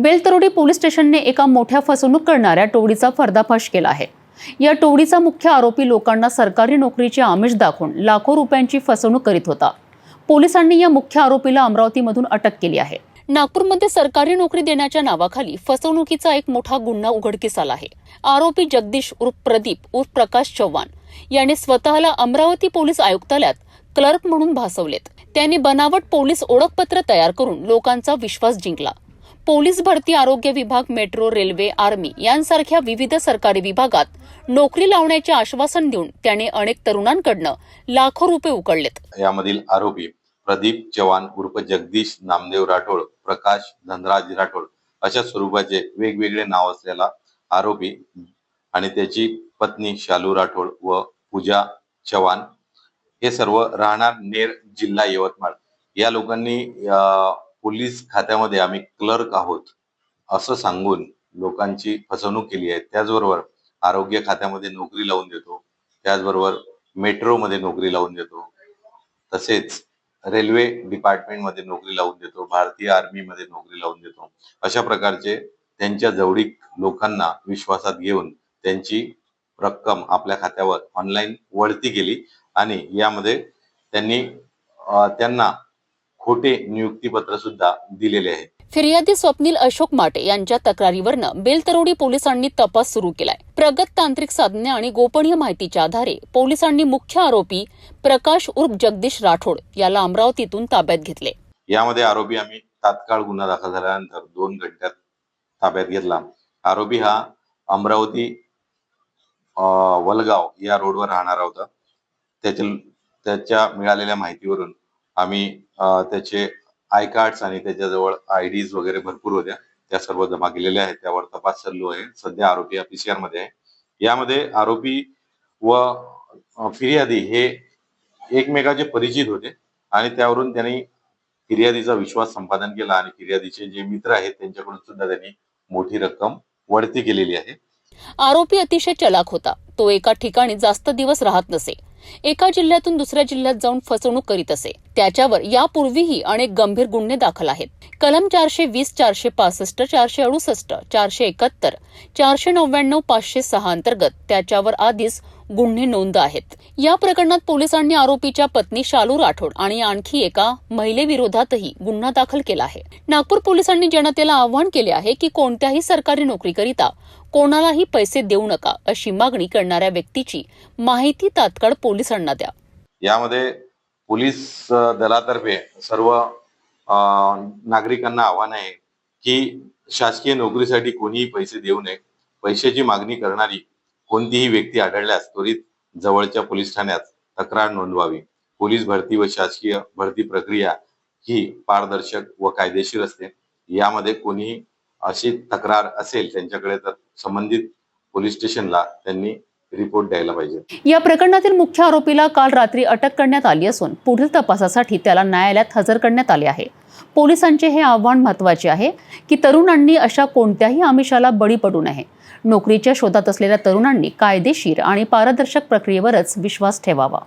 Beltarodi police स्टेशनने एका मोठ्या फसवणूक करणाऱ्या टोळीचा पर्दाफाश केला आहे. या टोळीचा मुख्य आरोपी लोकांना सरकारी नोकरीचे आमिष दाखवून लाखो रुपयांची फसवणूक करीत होता. पोलिसांनी या मुख्य आरोपीला अमरावतीमधून अटक केली आहे. नागपूरमध्ये सरकारी नोकरी देण्याच्या नावाखाली फसवणुकीचा एक मोठा गुन्हा उघडकीस आला आहे. आरोपी जगदीश उर्फ प्रदीप उर्फ प्रकाश चव्हाण याने स्वतःला अमरावती पोलीस आयुक्तालयात क्लर्क म्हणून भासवलेत. त्यांनी बनावट पोलीस ओळखपत्र तयार करून लोकांचा विश्वास जिंकला. पोलीस भरती आरोग्य विभाग मेट्रो रेल्वे आर्मी यांसारख्या विविध सरकारी विभागात नोकरी लावण्याचे आश्वासन देऊन त्याने अनेक तरुणांकडनं लाखो रुपये उकळलेत. यामधील आरोपी प्रदीप चव्हाण उर्फ जगदीश नामदेव राठोड प्रकाश धनराज राठोड अशा स्वरूपाचे वेगवेगळे नाव असलेला आरोपी आणि त्याची पत्नी शालू राठोड व पूजा चव्हाण हे सर्व राहणार नेर जिल्हा यवतमाळ. या लोकांनी पोलीस खात्यामध्ये आम्ही क्लर्क आहोत असं सांगून लोकांची फसवणूक केली आहे. त्याचबरोबर आरोग्य खात्यामध्ये नोकरी लावून देतो त्याचबरोबर मेट्रोमध्ये नोकरी लावून देतो तसेच रेल्वे डिपार्टमेंटमध्ये नोकरी लावून देतो भारतीय आर्मीमध्ये नोकरी लावून देतो. अशा प्रकारचे त्यांच्या जवळीक लोकांना विश्वासात घेऊन त्यांची रक्कम आपल्या खात्यावर ऑनलाईन वळती केली आणि यामध्ये त्यांनी त्यांना खोटे नियुक्तीपत्र सुद्धा दिलेले आहे. फिर्यादी स्वप्नील अशोक माटे यांच्या तक्रारीवरनं बेलतरोडी पोलिसांनी तपास सुरू केलाय. प्रगत तांत्रिक साधने आणि गोपनीय माहितीच्या आधारे पोलिसांनी मुख्य आरोपी प्रकाश उर्फ जगदीश राठोड याला अमरावतीतून ताब्यात घेतले. यामध्ये आरोपी आम्ही तात्काळ गुन्हा दाखल झाल्यानंतर दोन घंट्यात ताब्यात घेतला. आरोपी हा अमरावती वलगाव या रोडवर राहणारा होता. त्याच्या त्याच्या मिळालेल्या माहितीवरून आम्ही अं, त्याचे आय कार्ड्स आणि त्याच्याजवळ आय डीज वगैरे भरपूर होत्या. त्या सर्व जमा केलेल्या आहेत. त्यावर तपास चालू आहे. सध्या आरोपी या पीसीआरमध्ये आहे. यामध्ये आरोपी व फिर्यादी हे एकमेकाचे परिचित होते आणि त्यावरून त्यांनी फिर्यादीचा विश्वास संपादन केला आणि फिर्यादीचे जे मित्र आहेत त्यांच्याकडून सुद्धा त्यांनी मोठी रक्कम वळती केलेली आहे. आरोपी अतिशय चलाक होता. तो एका ठिकाणी जास्त दिवस राहत नसे. एका जिल्ह्यातून दुसऱ्या जिल्ह्यात जाऊन फसवणूक करीत असे. त्याच्यावर यापूर्वीही अनेक गंभीर गुन्हे दाखल आहेत. कलम चारशे वीस चारशे पासष्ट चारशे अडुसष्ट चारशे एकाहत्तर चारशे नव्याण्णव पाचशे सहा अंतर्गत त्याच्यावर आधीच गुन्हे नोंद आहेत. या प्रकरणात पोलिसांनी आरोपीच्या पत्नी शालू राठोड आणि आणखी एका महिलेविरोधातही गुन्हा दाखल केला आहे. नागपूर पोलिसांनी जनतेला आवाहन केले आहे की कोणत्याही सरकारी नोकरीकरिता कोणालाही पैसे देऊ नका अशी मागणी करणाऱ्या व्यक्तीची माहिती तात्काळ पोलिसांना द्या. यामध्ये पोलीस दलातर्फे सर्व नागरिकांना आव्हान आहे की शासकीय नोकरीसाठी कोणीही पैसे देऊ नये. पैशाची मागणी करणारी कोणतीही व्यक्ती आढळल्यास त्वरित जवळच्या पोलीस ठाण्यात तक्रार नोंदवावी. पोलीस भरती व शासकीय भरती प्रक्रिया ही पारदर्शक व कायदेशीर असते. यामध्ये कोणीही अशी तक्रार असेल त्यांच्याकडे तर संबंधित पोलीस स्टेशनला त्यांनी रिपोर्ट द्यायला पाहिजे. या प्रकरणातील मुख्य आरोपीला काल रात्री अटक करण्यात आली असून पुढील तपासासाठी त्याला न्यायालयात हजर करण्यात आले आहे. पोलिसांचे हे आव्हान महत्त्वाचे आहे की तरुणांनी अशा कोणत्याही आमिषाला बळी पडू नये. नोकरीच्या शोधात असलेल्या तरुणांनी कायदेशीर आणि पारदर्शक प्रक्रियेवरच विश्वास ठेवावा.